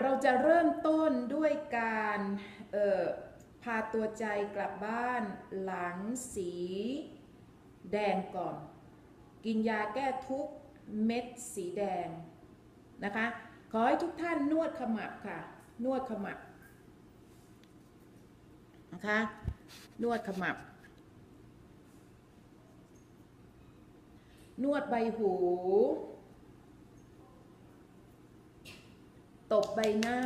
เราจะเริ่มต้นด้วยการพาตัวใจกลับบ้านหลังสีแดงก่อน กินยาแก้ทุกเม็ดสีแดงนะคะ ขอให้ทุกท่านนวดขมับค่ะ นวดขมับนะคะ นวดขมับ นวดใบหู ตบใบหน้า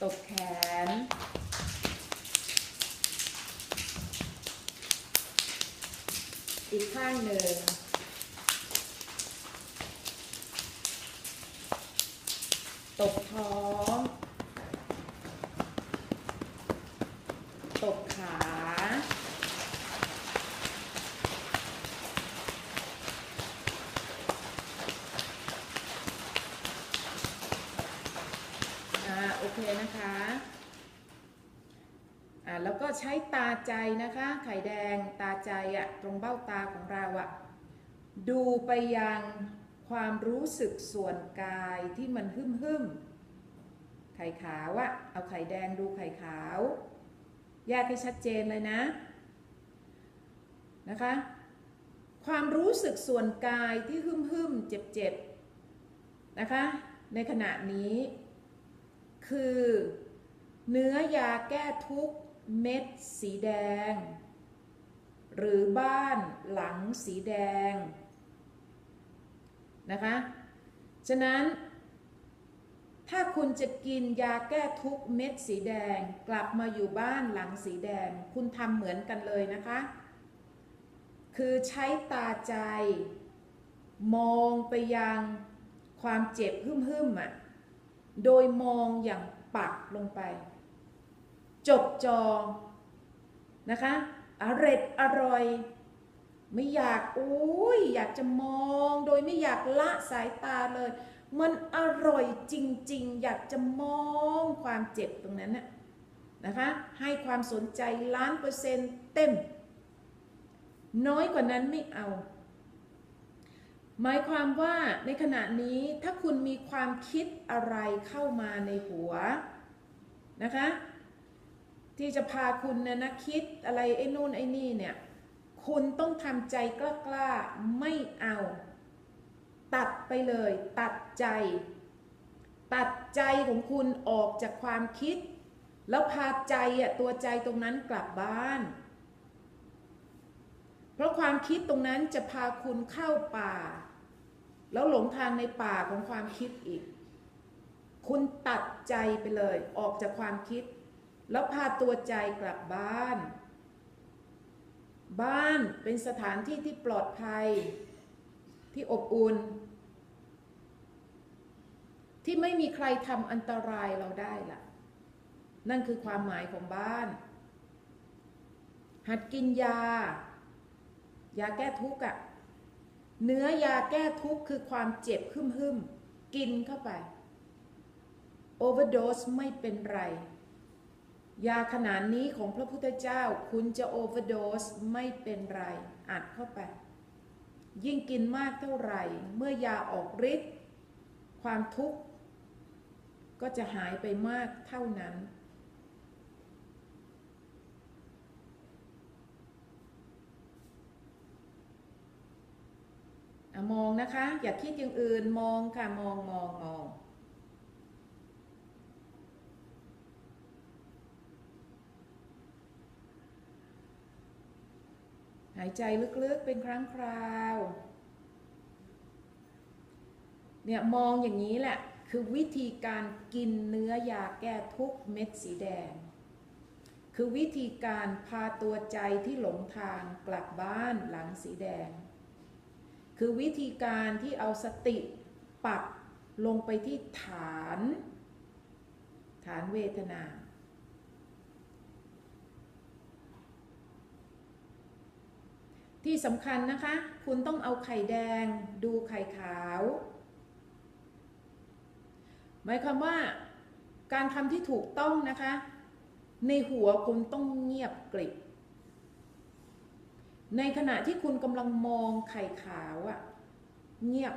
ตบแขน อีกข้างหนึ่งตบท้อง ตบขาอ่าโอเคนะคะ อ่าแล้วก็ ใจนะคะ ไข่แดงตาใจอะตรงเบ้าตาของเราอะดูไปยังความรู้สึกส่วนกายที่มันหึ่มหึ่มไข่ขาวอะเอาไข่แดงดูไข่ขาว แยกให้ชัดเจนเลยนะนะคะ ความรู้สึกส่วนกายที่หึ่มหึ่มเจ็บเจ็บๆนะคะ ในขณะนี้ คือ เนื้อยาแก้ทุกข์ เม็ดสีแดง หรือบ้านหลังสีแดงนะคะ ฉะนั้น ถ้าคุณจะกินยาแก้ทุกเม็ดสีแดงกลับมาอยู่บ้านหลังสีแดง คุณทำเหมือนกันเลยนะคะ คือใช้ตาใจ มองไปยังความเจ็บหึ่มๆอะ โดยมองอย่างปักลงไป จดจอ นะคะอร็ดอร่อย ไม่อยากอุ้ยอยากจะมองโดยไม่อยากละสายตาเลย มันอร่อยจริง ๆ อยากจะมองความเจ็บตรงนั้นน่ะนะคะให้ความสนใจล้านเปอร์เซ็นต์เต็ม น้อยกว่านั้นไม่เอา หมายความว่าในขณะนี้ถ้าคุณมีความคิดอะไรเข้ามาในหัวนะคะ ที่จะพาคุณเนะนะคิดอะไรไอ้นู่นไอ้นี่เนี่ย คุณต้องทำใจกล้าๆไม่เอา ตัดไปเลย ตัดใจ ตัดใจของคุณออกจากความคิด แล้วพาใจอะตัวใจตรงนั้นกลับบ้าน เพราะความคิดตรงนั้นจะพาคุณเข้าป่า แล้วหลงทางในป่าของความคิดอีก คุณตัดใจไปเลย ออกจากความคิด แล้วพาตัวใจกลับบ้าน บ้านเป็นสถานที่ที่ปลอดภัย ที่อบอุ่น ที่ไม่มีใครทำอันตรายเราได้ล่ะ นั่นคือความหมายของบ้าน หัดกินยา ยาแก้ทุกข์อะเนื้อยาแก้ทุกข์คือความเจ็บหึ่มหึมกินเข้าไป โอเวอร์โดสไม่เป็นไร ยาขนาดนี้ของพระพุทธเจ้าคุณจะโอเวอร์โดสไม่เป็นไรอัดเข้าไป ยิ่งกินมากเท่าไหร่ เมื่อยาออกฤทธิ์ความทุกข์ ก็จะหายไปมากเท่านั้นอมองนะคะ อย่าคิดอย่างอื่นมองค่ะ มองมองมอง หายใจลึกๆเป็นครั้งคราว เนี่ยมองอย่างนี้แหละ คือวิธีการกินเนื้อยาแก้ทุกเม็ดสีแดง คือวิธีการพาตัวใจที่หลงทางกลับบ้านหลังสีแดง คือวิธีการที่เอาสติปักลงไปที่ฐาน ฐานเวทนา ที่สำคัญนะคะ คุณต้องเอาไข่แดง ดูไข่ขาว หมายความว่าการทำที่ถูกต้องนะคะ ในหัวคุณต้องเงียบกริบ ในขณะที่คุณกำลังมองไข่ขาวอะเงียบ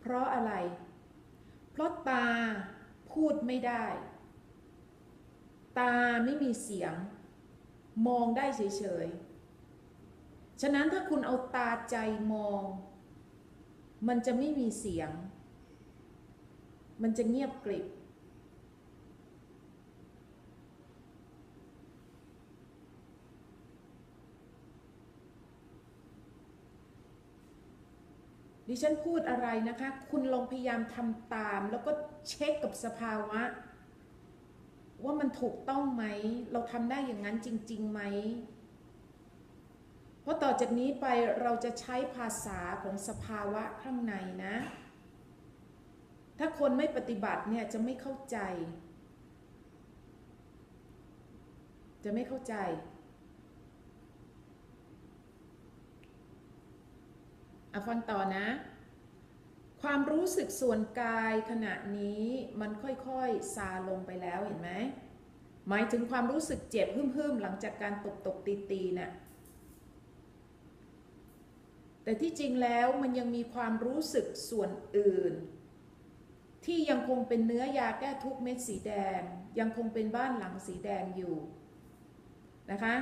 เพราะอะไร เพราะตาพูดไม่ได้ ตาไม่มีเสียง มองได้เฉยๆ ฉะนั้นถ้าคุณเอาตาใจมอง มันจะไม่มีเสียง มันจะเงียบกริบ ดิฉันพูดอะไรนะคะ คุณลองพยายามทำตาม แล้วก็เช็คกับสภาวะ ว่ามันถูกต้องไหม เราทำได้อย่างนั้นจริง ๆ ไหม เพราะต่อจากนี้ไปเราจะใช้ภาษาของสภาวะข้างในนะ ถ้าคนไม่ปฏิบัติเนี่ยจะไม่เข้าใจ จะไม่เข้าใจเอาฟังต่อนะ ความรู้สึกส่วนกายขณะนี้มันค่อยๆซาลงไปแล้วเห็นไหมหมายถึงความรู้สึกเจ็บพึ่มๆหลังจากการตบตบตีตีๆน่ะ แต่ที่จริงแล้วมันยังมีความรู้สึกส่วนอื่น ที่ยังคงเป็นเนื้อยาแก้ทุกข์เม็ดสีแดง ยังคงเป็นบ้านหลังสีแดงอยู่นะคะ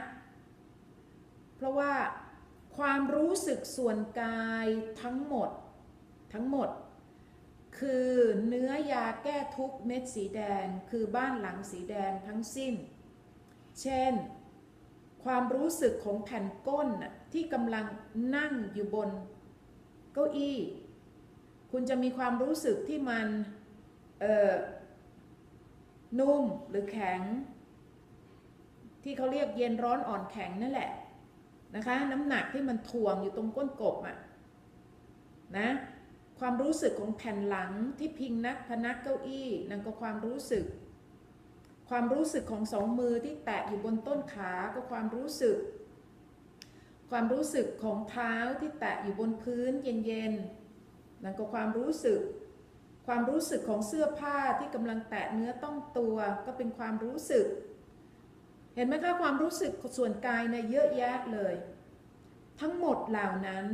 เพราะว่าความรู้สึกส่วนกายทั้งหมดทั้งหมด คือเนื้อยาแก้ทุกข์เม็ดสีแดง คือบ้านหลังสีแดงทั้งสิ้น เช่น ความรู้สึกของแผ่นก้นที่กำลังนั่งอยู่บนเก้าอี้ คุณจะมีความรู้สึกที่มันนุ่มหรือแข็ง ที่เขาเรียกเย็นร้อนอ่อนแข็งนั่นแหละนะคะน้ำหนักที่มันถ่วงอยู่ตรงก้นกบอะนะความรู้สึกของแผ่นหลังที่พิงนักพนักเก้าอี้นั่นก็ความรู้สึก ความรู้สึกของสองมือที่แตะอยู่บนต้นขาก็ความรู้สึก ความรู้สึกของเท้าที่แตะอยู่บนพื้นเย็นๆนั่นก็ความรู้สึก ความรู้สึกของเสื้อผ้าที่กำลังแตะเนื้อต้องตัวก็เป็นความรู้สึก เห็นไหมคะความรู้สึกส่วนกายเนะเยอะแยะเลย ทั้งหมดเหล่านั้น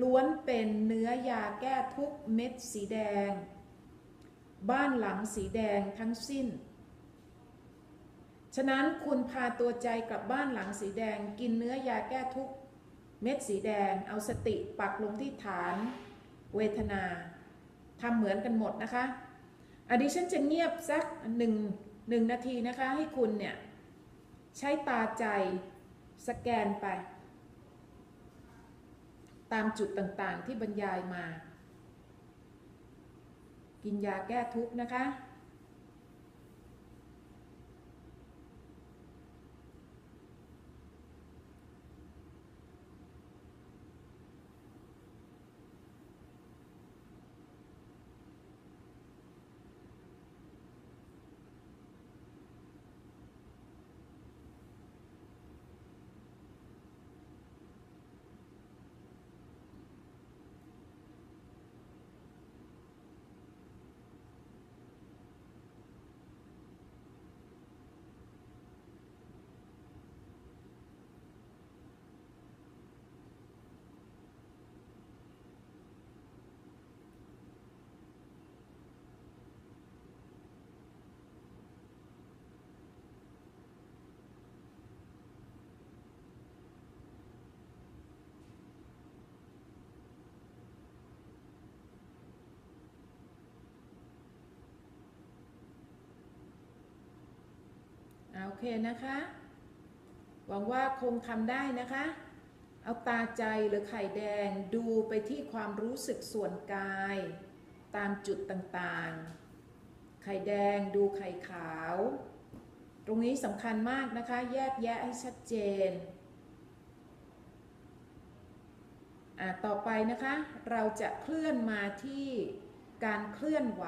ล้วนเป็นเนื้อยาแก้ทุกเม็ดสีแดง บ้านหลังสีแดงทั้งสิ้น ฉะนั้นคุณพาตัวใจกลับบ้านหลังสีแดง กินเนื้อยาแก้ทุกเม็ดสีแดง เอาสติปักลงที่ฐาน เวทนาทำเหมือนกันหมดนะคะอดิฉันจะเงียบสักหนึ่งหนึ่งนาทีนะคะ ให้คุณเนี่ย ใช้ตาใจสแกนไป ตามจุดต่างๆที่บรรยายมา กินยาแก้ทุกข์นะคะ เคนะคะ หวังว่าคงทำได้นะคะ เอาตาใจหรือไข่แดงดูไปที่ความรู้สึกส่วนกาย ตามจุดต่างๆ ไข่แดงดูไข่ขาว ตรงนี้สำคัญมากนะคะ แยกแยะให้ชัดเจนอ่าต่อไปนะคะ เราจะเคลื่อนมาที่การเคลื่อนไหว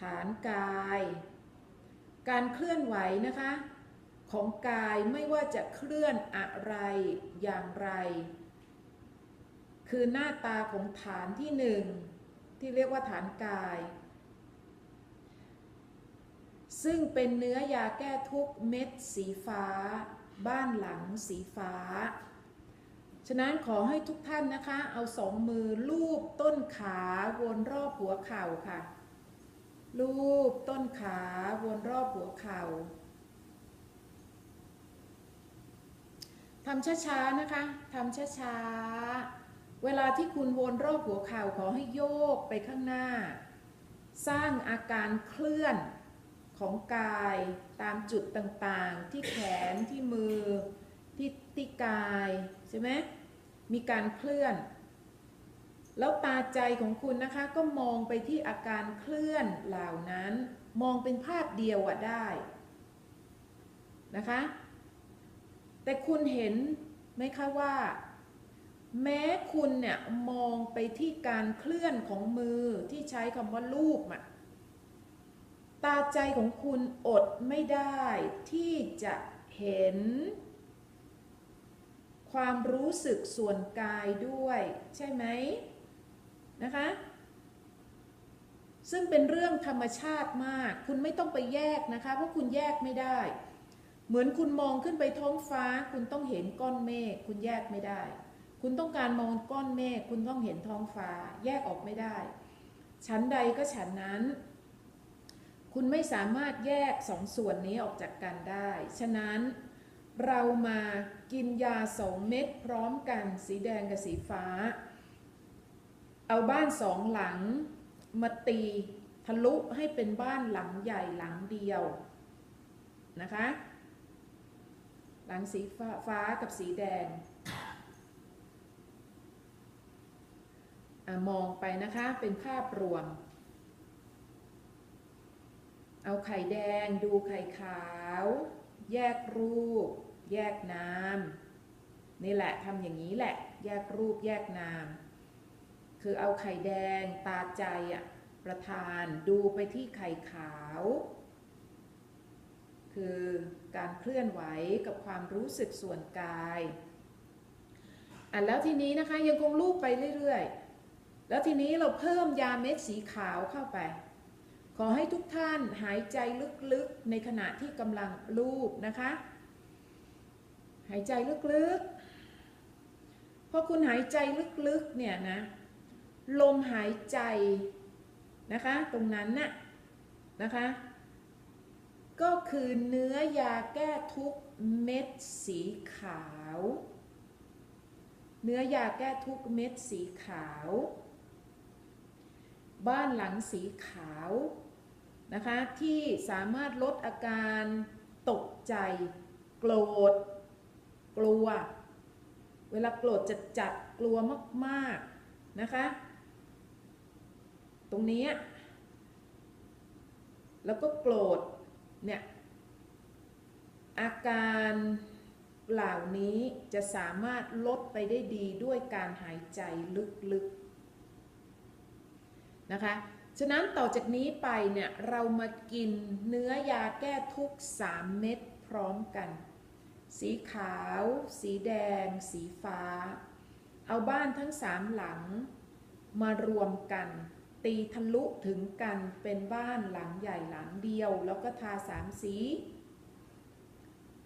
ฐานกาย การเคลื่อนไหวนะคะ ของกายไม่ว่าจะเคลื่อนอะไรอย่างไร คือหน้าตาของฐานที่หนึ่งที่เรียกว่าฐานกาย ซึ่งเป็นเนื้อยาแก้ทุกเม็ดสีฟ้า บ้านหลังสีฟ้า ฉะนั้นขอให้ทุกท่านนะคะ เอาสองมือลูบต้นขาวนรอบหัวเข่าค่ะ ลูบต้นขาวนรอบหัวเข่าทำช้าๆนะคะทำช้าๆ เวลาที่คุณวนรอบหัวเข่าขอให้โยกไปข้างหน้า สร้างอาการเคลื่อนของกายตามจุดต่างๆ ที่แขนที่มือที่ที่กาย ใช่ไหมมีการเคลื่อน แล้วตาใจของคุณนะคะก็มองไปที่อาการเคลื่อนเหล่านั้น มองเป็นภาพเดียวอะได้นะคะ แต่คุณเห็นไหมคะว่า แม้คุณเนี่ยมองไปที่การเคลื่อนของมือที่ใช้คำว่าลูบอะตาใจของคุณอดไม่ได้ที่จะเห็น ความรู้สึกส่วนกายด้วยใช่ไหม นะคะ ซึ่งเป็นเรื่องธรรมชาติมาก คุณไม่ต้องไปแยกนะคะ เพราะคุณแยกไม่ได้ เหมือนคุณมองขึ้นไปท้องฟ้า คุณต้องเห็นก้อนเมฆคุณแยกไม่ได้ คุณต้องการมองก้อนเมฆคุณต้องเห็นท้องฟ้า แยกออกไม่ได้ ชั้นใดก็ฉันนั้นคุณไม่สามารถแยกสองส่วนนี้ออกจากกันได้ ฉะนั้นเรามากินยาสองเม็ดพร้อมกันสีแดงกับสีฟ้า เอาบ้านสองหลังมาตีทะลุให้เป็นบ้านหลังใหญ่หลังเดียวนะคะ หลังสีฟ้าฟากับสีแดงอมองไปนะคะเป็นภาพรวม เอาไข่แดงดูไข่ขาว แยกรูป แยกนามนี่แหละทำอย่างนี้แหละ แยกรูปแยกนาม คือเอาไข่แดงตาใจอะประธานดูไปที่ไข่ขาว คือการเคลื่อนไหวกับความรู้สึกส่วนกายอะแล้วทีนี้นะคะยังคงลูบไปเรื่อยๆ แล้วทีนี้เราเพิ่มยาเม็ดสีขาวเข้าไป ขอให้ทุกท่านหายใจลึกๆในขณะที่กำลังลูบนะคะ หายใจลึกๆพอคุณหายใจลึกๆเนี่ยนะ ลมหายใจนะคะ ตรงนั้นน่ะนะคะ ก็คือเนื้อยาแก้ทุกเม็ดสีขาว เนื้อยาแก้ทุกเม็ดสีขาว บ้านหลังสีขาวนะคะที่สามารถลดอาการตกใจ โกรธ กลัว เวลาโกรธจัดจัดกลัวมาก ๆ นะคะ ตรงนี้ แล้วก็โกรธเนี่ยอาการเหล่านี้จะสามารถลดไปได้ดีด้วยการหายใจลึกๆนะคะ ฉะนั้นต่อจากนี้ไปเนี่ยเรามากินเนื้อยาแก้ทุก 3 เม็ดพร้อมกัน สีขาว สีแดง สีฟ้า เอาบ้านทั้งสามหลังมารวมกัน ตีทะลุถึงกันเป็นบ้านหลังใหญ่หลังเดียว แล้วก็ทาสามสี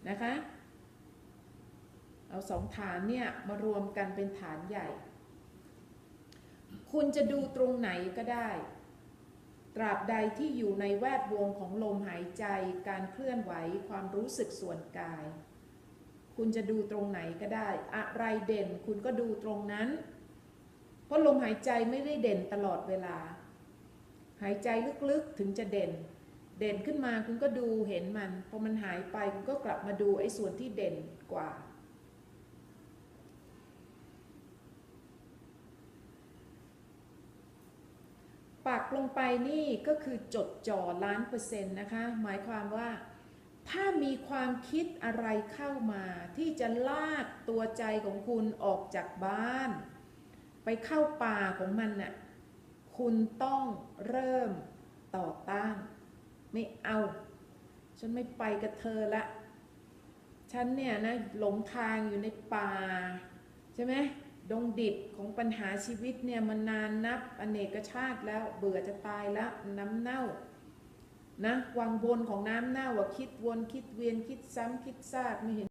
นะคะ เอาสองฐานเนี่ยมารวมกันเป็นฐานใหญ่ คุณจะดูตรงไหนก็ได้ ตราบใดที่อยู่ในแวดวงของลมหายใจ การเคลื่อนไหวความรู้สึกส่วนกาย คุณจะดูตรงไหนก็ได้ อะไรเด่นคุณก็ดูตรงนั้น เพราะลมหายใจไม่ได้เด่นตลอดเวลา หายใจลึกๆถึงจะเด่น เด่นขึ้นมาคุณก็ดูเห็นมันพอมันหายไปคุณก็กลับมาดูไอ้ส่วนที่เด่นกว่า ปักลงไปนี่ก็คือจดจ่อล้านเปอร์เซ็นต์นะคะ หมายความว่าถ้ามีความคิดอะไรเข้ามาที่จะลากตัวใจของคุณออกจากบ้าน ไปเข้าป่าของมันน่ะ คุณต้องเริ่มต่อต้าน ไม่เอา ฉันไม่ไปกับเธอละ ฉันเนี่ยนะหลงทางอยู่ในป่า ใช่ไหมดงดิบของปัญหาชีวิตเนี่ยมันนานนับอเนกชาติแล้วเบื่อจะตายแล้วน้ำเน่านะวังวนของน้ำเน่าอะคิดวนคิดเวียนคิดซ้ำคิดซากไม่เห็น